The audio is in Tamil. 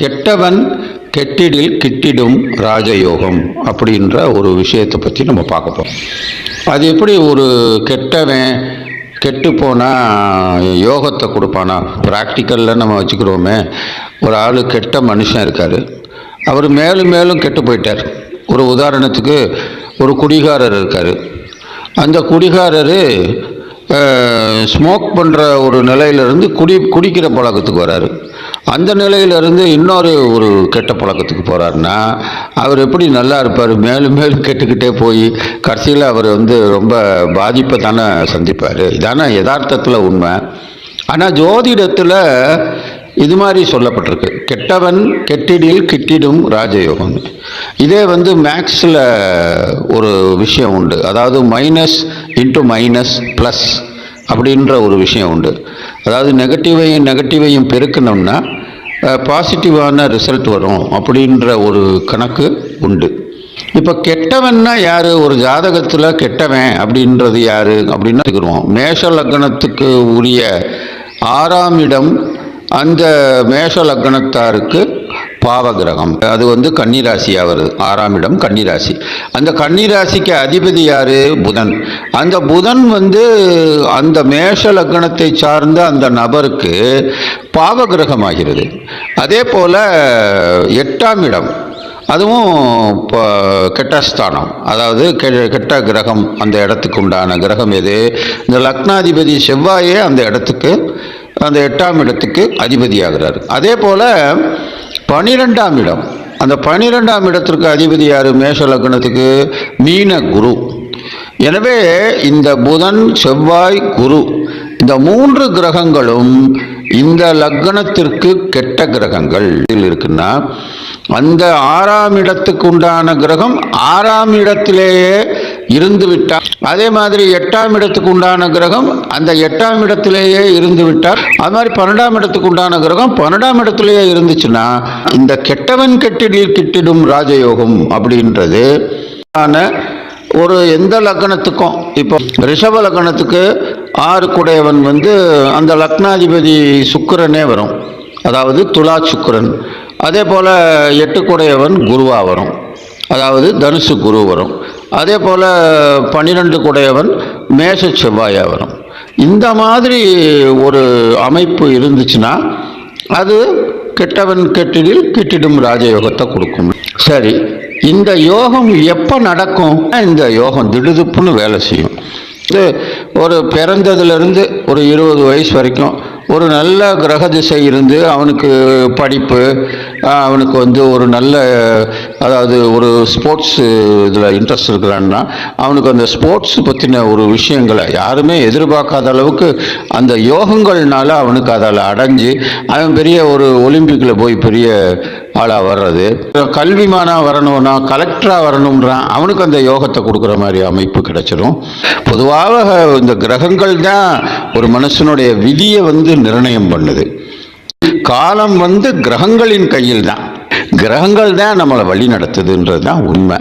கெட்டவன் கெட்டிடில் கிட்டிடும் ராஜயோகம் அப்படின்ற ஒரு விஷயத்தை பற்றி நம்ம பார்க்க போகிறோம் அது எப்படி ஒரு கெட்டவன் கெட்டு போனால் யோகத்தை கொடுப்பானா? ப்ராக்டிக்கலில் நம்ம வச்சுக்கிறோமே. ஒரு ஆள் கெட்ட மனுஷன் இருக்கார். அவர் மேலும் மேலும் கெட்டு போயிட்டார். ஒரு உதாரணத்துக்கு ஒரு குடிகாரர் இருக்கார். அந்த குடிகாரர் ஸ்மோக் பண்ணுற ஒரு நிலையிலிருந்து குடி குடிக்கிற பழக்கத்துக்கு வராரு. அந்த நிலையிலிருந்து இன்னொரு ஒரு கெட்ட பழக்கத்துக்கு போகிறாருன்னா அவர் எப்படி நல்லா இருப்பார் மேலும் மேலும் கெட்டுக்கிட்டே போய் கடைசியில் அவர் வந்து ரொம்ப பாதிப்பை தானே சந்திப்பார். இதான யதார்த்தத்தில் உண்மை. ஆனால் ஜோதிடத்தில் இது மாதிரி சொல்லப்பட்டிருக்கு. கெட்டவன் கெட்டிடில் கிட்டிடும் ராஜயோகம். இதே வந்து மேக்ஸில் ஒரு விஷயம் உண்டு. அதாவது மைனஸ் இன்ட்டு மைனஸ் ப்ளஸ் அப்படின்ற ஒரு விஷயம் உண்டு. அதாவது நெகட்டிவையும் நெகட்டிவையும் பெருக்கணும்னா பாசிட்டிவான ரிசல்ட் வரும் அப்படின்ற ஒரு கணக்கு உண்டு. இப்போ கெட்டவன்னா யார்? ஒரு ஜாதகத்தில் கெட்டவன் அப்படின்றது யார்? அப்படின்னு மேஷ லக்னத்துக்கு உரிய ஆறாம் இடம் அந்த மேஷ லக்னத்தாருக்கு பாவகிரகம். அது வந்து கன்னிராசியாக வருது. ஆறாம் இடம் கன்னிராசி. அந்த கன்னிராசிக்கு அதிபதி யார்? புதன். அந்த புதன் வந்து அந்த மேஷ லக்னத்தை சார்ந்த அந்த நபருக்கு பாவகிரகமாகிறது. அதே போல் எட்டாம் இடம். அதுவும் இப்போ கெட்டஸ்தானம் அதாவது கெ- கெட்ட கிரகம் அந்த இடத்துக்கு உண்டான கிரகம் எது? இந்த லக்னாதிபதி செவ்வாயே அந்த இடத்துக்கு அந்த எட்டாம் இடத்துக்கு அதிபதியாகிறார். அதே போல் பனிரெண்டாம் இடம். அந்த பனிரெண்டாம் இடத்திற்கு அதிபதி யார்? மேஷ லக்னத்துக்கு மீன குரு. எனவே இந்த புதன் செவ்வாய் குரு இந்த மூன்று கிரகங்களும் இந்த லக்னத்திற்கு கெட்ட கிரகங்கள். இருக்குன்னா அந்த ஆறாம் இடத்துக்கு உண்டான கிரகம் ஆறாம் இடத்திலேயே இருந்து விட்டார் அதே மாதிரி எட்டாம் இடத்துக்கு உண்டான கிரகம் அந்த எட்டாம் இடத்திலேயே இருந்து விட்டார் அது மாதிரி பன்னெண்டாம் இடத்துக்கு உண்டான கிரகம் பன்னெண்டாம் இடத்திலேயே இருந்துச்சுன்னா இந்த கெட்டவன் கெட்டிடில் கிட்டிடும் ராஜயோகம் அப்படின்றது. ஆன ஒரு எந்த லக்னத்துக்கும் இப்போ ரிஷப லக்னத்துக்கு ஆறு குடையவன் வந்து அந்த லக்னாதிபதி சுக்கரனே வரும். அதாவது துலா சுக்கிரன். அதே போல் எட்டு குடையவன் குருவா வரும். அதாவது தனுசு குரு வரும். அதே போல் பன்னிரெண்டு குடையவன் மேஷ செவ்வாயா வரும் இந்த மாதிரி ஒரு அமைப்பு இருந்துச்சுன்னா அது கெட்டவன் கெட்டிடில் கிட்டிடும் ராஜயோகத்தை கொடுக்கும். சரி இந்த யோகம் எப்போ நடக்கும்? இந்த யோகம் திடுதுப்புன்னு வேலை செய்யும். இது ஒரு பிறந்ததுலேருந்து ஒரு இருபது வயசு வரைக்கும் ஒரு நல்ல கிரக திசை இருந்து அவனுக்கு படிப்பு அவனுக்கு வந்து ஒரு நல்ல அதாவது ஒரு ஸ்போர்ட்ஸ் இதில் இன்ட்ரெஸ்ட் இருக்கிறான்னா அவனுக்கு அந்த ஸ்போர்ட்ஸ் பற்றின ஒரு விஷயங்களை யாருமே எதிர்பார்க்காத அளவுக்கு அந்த யோகங்கள்னால அவனுக்கு அதில் அடைஞ்சு அவன் பெரிய ஒரு ஒலிம்பிக்கில் போய் பெரிய ஆளாக வர்றது. கல்விமானாக வரணும்னா கலெக்டராக வரணுன்றான் அவனுக்கு அந்த யோகத்தை கொடுக்குற மாதிரி அமைப்பு கிடைச்சிடும் பொதுவாக இந்த கிரகங்கள் தான் ஒரு மனுஷனுடைய விதியை வந்து நிர்ணயம் பண்ணுது. காலம் வந்து கிரகங்களின் கையில் தான். கிரகங்கள் தான் நம்மளை வழி நடத்துதுன்றது தான் உண்மை.